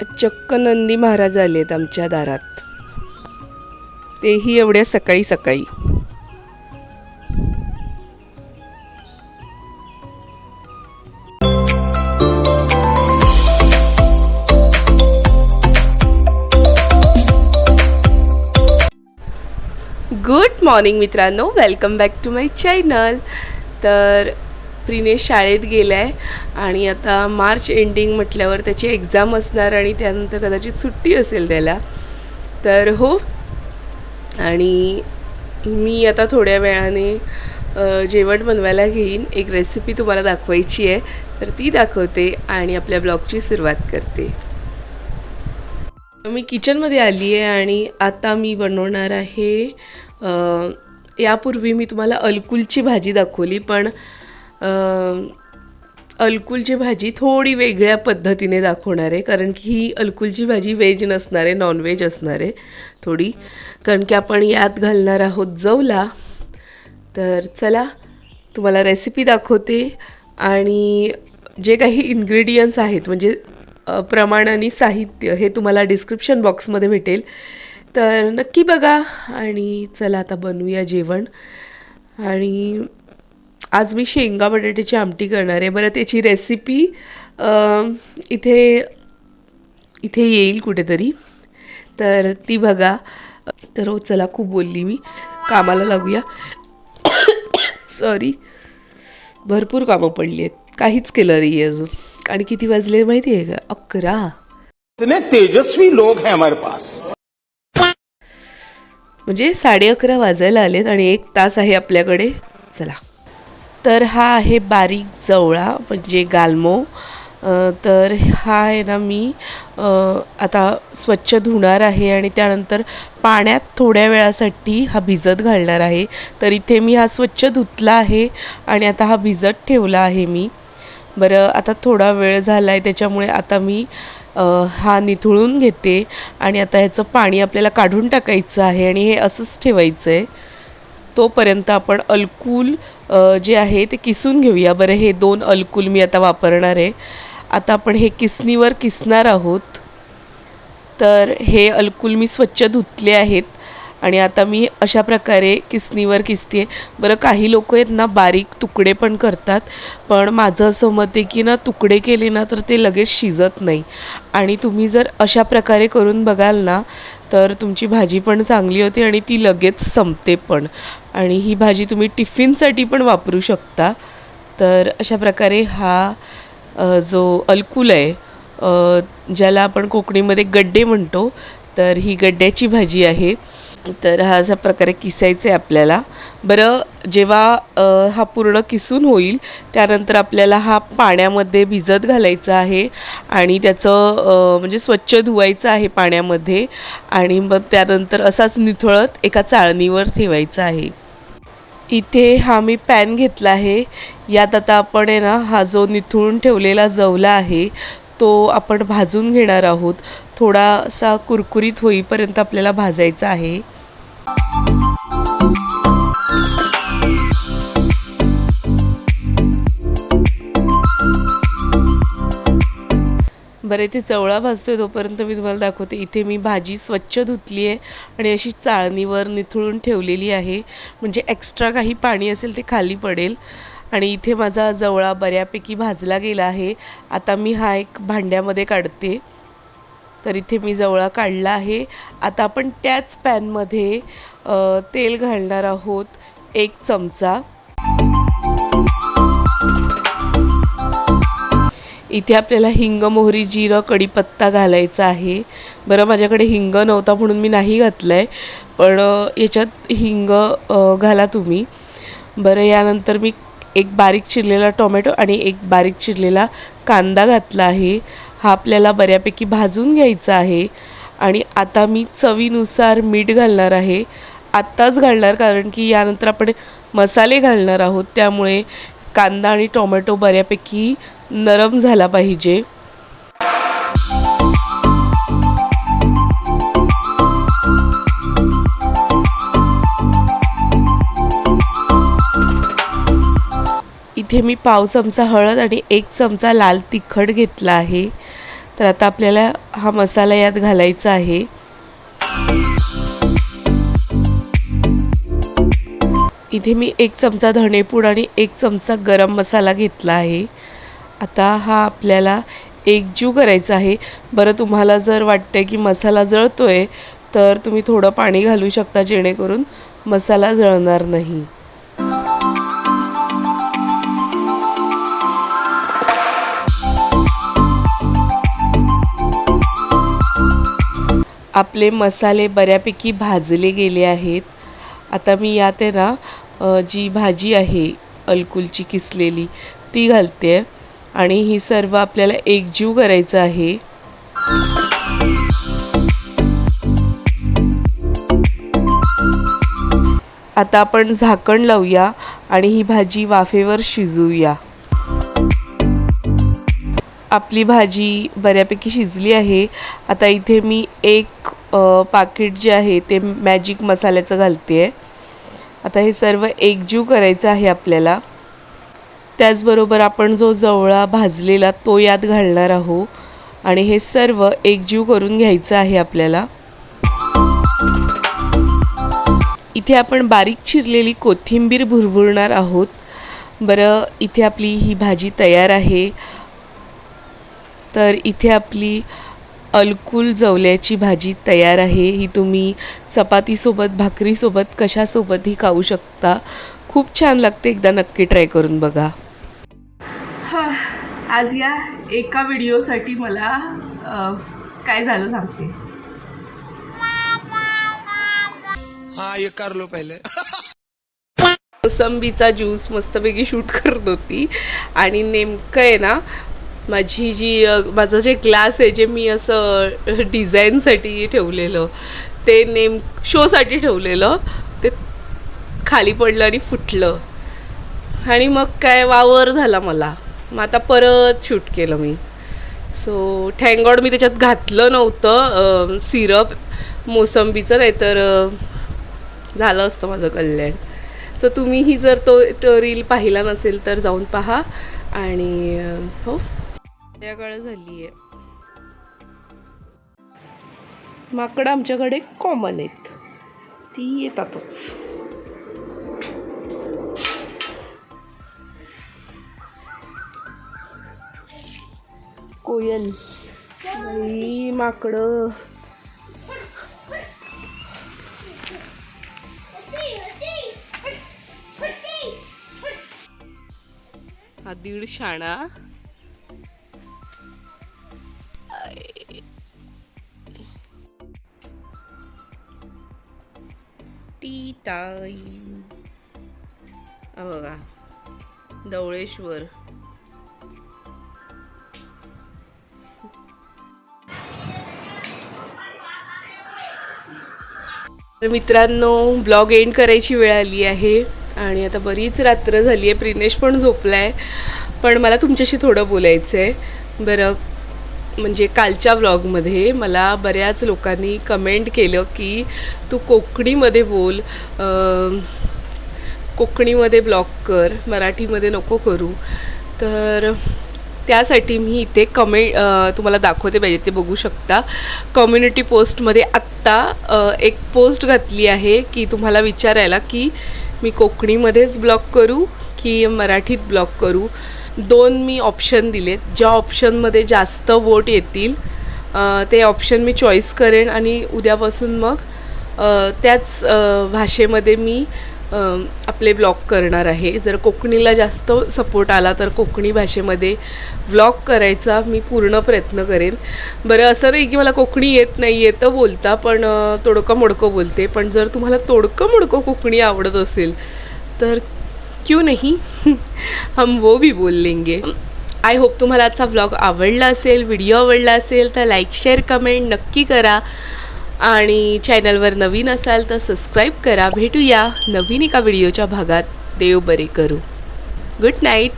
चक्क नंदी महाराज आले आहेत आमच्या दारात. तेही एवढ्या सकाळी सकाळी. गुड मॉर्निंग मित्रांनो. Welcome back to my channel तर प्रिनेश शाळेत गेला आहे आणि आता मार्च एंडिंग म्हटल्यावर त्याची एक्झाम असणार आणि त्यानंतर कदाचित सुट्टी असेल त्याला. तर हो. आणि मी आता थोड्या वेळाने जेवण बनवायला घेईन. एक रेसिपी तुम्हाला दाखवायची आहे. तर ती दाखवते आणि आपल्या ब्लॉगची सुरुवात करते. मी किचनमध्ये आली आहे आणि आता मी बनवणार आहे यापूर्वी मी तुम्हाला अलकुलची भाजी दाखवली पण अलकुलची भाजी थोडी वेगळ्या पद्धतीने दाखवणार आहे कारण की ही अलकुलची भाजी व्हेज नसणार आहे नॉनव्हेज असणार आहे थोडी. कारण की आपण यात घालणार आहोत जवला. तर चला तुम्हाला रेसिपी दाखवते. आणि जे काही इन्ग्रेडियंट्स आहेत म्हणजे प्रमाण आणि साहित्य हे तुम्हाला डिस्क्रिप्शन बॉक्समध्ये भेटेल. तर नक्की बघा. आणि चला आता बनवूया जेवण. आणि आज मी शेंगा बटाट्याची आमटी करणार आहे. बरं त्याची रेसिपी इथे इथे येईल कुठेतरी. तर ती बघा. तर हो चला खूप बोलली मी. कामाला लागूया. सॉरी भरपूर कामं पडली आहेत. काहीच केलं नाही आहे अजून. आणि किती वाजले माहिती आहे का? अकरा. इतने तेजस्वी लोग हैं हमारे पास. म्हणजे साडे अकरा वाजायला आलेत आणि एक तास आहे आपल्याकडे. चला. तर हा आहे बारीक जवळा म्हणजे गालमो. तर हा आहे ना मी आता स्वच्छ धुणार आहे आणि त्यानंतर पाण्यात थोड्या वेळासाठी हा भिजत घालणार आहे. तर इथे मी हा स्वच्छ धुतला आहे आणि आता हा भिजत ठेवला आहे मी. बरं आता थोडा वेळ झाला आहे त्याच्यामुळे आता मी हा निथळून घेते आणि आता ह्याचं पाणी आपल्याला काढून टाकायचं आहे आणि हे असंच ठेवायचं आहे तोपर्यंत आपण अलकूल जे आहे ते किसून घेऊया. बरं हे दोन अलकूल मी आता वापरणार आहे. आता आपण हे किसणीवर किसणार आहोत. तर हे अलकूल मी स्वच्छ धुतले आहेत आणि आता मी अशा प्रकारे किसणीवर किसते बरं काही लोक आहेत ना बारीक तुकडे पण करतात पण माझं असं मत आहे की ना तुकडे केले ना तर ते लगेच शिजत नाही. आणि तुम्ही जर अशा प्रकारे करून बघाल ना तर तुमची भाजी पण चांगली होते आणि ती लगेच संपते पण. आणि ही भाजी तुम्ही टिफिनसाठी पण वापरू शकता. तर अशा प्रकारे हा जो अलकुल आहे ज्याला आपण कोकणीमध्ये गड्डे म्हणतो तर ही गड्ड्याची भाजी आहे. तर हा अशा प्रकारे किसायचं आहे आपल्याला. बरं जेव्हा हा पूर्ण किसून होईल त्यानंतर आपल्याला हा पाण्यामध्ये भिजत घालायचा आहे आणि त्याचं म्हणजे स्वच्छ धुवायचं आहे पाण्यामध्ये आणि मग त्यानंतर असाच निथळत एका चाळणीवर ठेवायचा आहे. इथे हा मी पॅन घेतला आहे. यात आता आपण आहे ना हा जो निथळून ठेवलेला जवला आहे तो आपण भाजून घेणार आहोत. थोडासा कुरकुरीत होईपर्यंत आपल्याला भाजायचा आहे. बरं इथे चवळा भाजतोय तोपर्यंत मी तुम्हाला दाखवते. इथे मी भाजी स्वच्छ धुतली आहे आणि अशी चाळणीवर निथळून ठेवलेली आहे. म्हणजे एक्स्ट्रा काही पाणी असेल ते खाली पडेल. आणि इथे माझा जवळा बऱ्यापैकी भाजला गेला आहे. आता मी हा एक भांड्यामध्ये काढते. तर इथे मी जवळा काढला आहे. आता आपण त्याच पॅनमध्ये तेल घालणार आहोत एक चमचा. इथे आपल्याला हिंग मोहरी जिरं कढीपत्ता घालायचा आहे. बरं माझ्याकडे हिंग नव्हता म्हणून मी नाही घातलं आहे पण याच्यात हिंग घाला तुम्ही. बरं यानंतर मी एक बारीक चिरलेला टोमॅटो आणि एक बारीक चिरलेला कांदा घातला आहे. हा आपल्याला बऱ्यापैकी भाजून घ्यायचा आहे. आणि आता मी चवीनुसार मीठ घालणार आहे. आत्ताच घालणार कारण की यानंतर आपण मसाले घालणार आहोत. त्यामुळे कांदा आणि टोमॅटो बऱ्यापैकी नरम झाला पाहिजे. इथे मी पाव चमचा हळद आणि एक चमचा लाल तिखट घेतला आहे. तर आता आपल्याला हा मसाला यात घालायचा आहे. इथे मी एक चमचा धणेपूड आणि एक चमचा गरम मसाला घेतला आहे. आता हा आपल्याला एकजीव करायचा आहे. बरं तुम्हाला जर वाटतं की मसाला जळतो आहे तर तुम्ही थोडं पाणी घालू शकता जेणेकरून मसाला जळणार नाही. आपले मसाले बऱ्यापैकी भाजले गेले आहेत. आता मी यात आहे ना जी भाजी आहे अलकुलची किसलेली ती घालते आहे आणि ही सर्व आपल्याला एकजीव करायचं आहे. आता आपण झाकण लावूया आणि ही भाजी वाफेवर शिजवूया. आपली भाजी बऱ्यापैकी शिजली आहे. आता इथे मी एक पाकिट जे आहे ते मॅजिक मसाल्याचं घालते आहे आता हे सर्व एकजीव करायचं आहे आपल्याला. त्याचबरोबर आपण जो जवळा भाजलेला तो यात घालणार आहोत आणि हे सर्व एकजीव करून घ्यायचं आहे आपल्याला. इथे आपण बारीक चिरलेली कोथिंबीर भुरभुरणार आहोत. बरं इथे आपली ही भाजी तयार आहे. तर इथे आपली अलकुल जवल्याची भाजी तयार आहे. ही तुम्ही चपातीसोबत भाकरीसोबत कशासोबतही खाऊ शकता. खूप छान लागते एकदा नक्की ट्राय करून बघा. आज या एका व्हिडिओसाठी मला काय झालं सांगते. हाँ ये कर लो पहले. मोसंबीचा ज्यूस मस्तपैकी शूट करत होती. आणि नेमकं आहे ना माझी जी माझं जे ग्लास आहे जे मी असं डिझाईनसाठी ठेवलेलं ते नेम शोसाठी ठेवलेलं ते खाली पडलं आणि फुटलं. आणि मग काय वावर झाला मला. मग आता परत शूट केलं मी. सो ठँगॉड मी त्याच्यात घातलं नव्हतं सिरप मोसंबीचं नाहीतर झालं असतं माझं कल्याण. सो तुम्हीही जर तो तो रील पाहिला नसेल तर जाऊन पहा आणि हो. संध्याकाळ झाली आहे माकडं आमच्याकडे कॉमन आहेत. ती येतातच. कोयल बाई, माकडं. हा दीड शाणा. T time. बघा धवळेश्वर तर मित्रांनो ब्लॉग एंड करायची वेळ आली आहे आणि आता बरीच रात्र झाली आहे. प्रिनेश पण झोपला आहे पण मला तुमच्याशी थोडं बोलायचं आहे बरं म्हणजे कालच्या व्लॉगमध्ये मला बऱ्याच लोकांनी कमेंट केलं की तू कोकणीमध्ये बोल कोकणीमध्ये ब्लॉग कर मराठीमध्ये नको करू. तर त्यासाठी मी इथे कमे तुम्हाला दाखवते पाहिजे ते बघू शकता. कम्युनिटी पोस्टमध्ये आत्ता एक पोस्ट घातली आहे की तुम्हाला विचारायला की मी कोकणीमध्येच ब्लॉग करू की मराठीत ब्लॉग करू? दोन मी ऑप्शन दिलेत. ज्या ऑप्शनमध्ये जास्त वोट येतील ते ऑप्शन मी चॉईस करेन आणि उद्यापासून मग त्याच भाषेमध्ये मी आपले ब्लॉग करणार आहे. जर कोकणीला जास्त सपोर्ट आला तर कोकणी भाषेमध्ये व्लॉग करायचा मी पूर्ण प्रयत्न करेन. बरं असं नाही की मला कोकणी येत नाही येतं बोलता पण तोडकं मोडकं बोलते. पण जर तुम्हाला तोडकं मोडकं कोकणी आवडत असेल तर क्यों नाही? हम वो भी बोल लेंगे. आय होप तुम्हाला आजचा व्लॉग आवडला असेल व्हिडिओ आवडला असेल तर लाईक शेअर कमेंट नक्की करा. आणि चॅनलवर नवीन असाल तर सबस्क्राईब करा. भेटूया नवीन एका व्हिडिओच्या भागात. देव बरे करू. Good night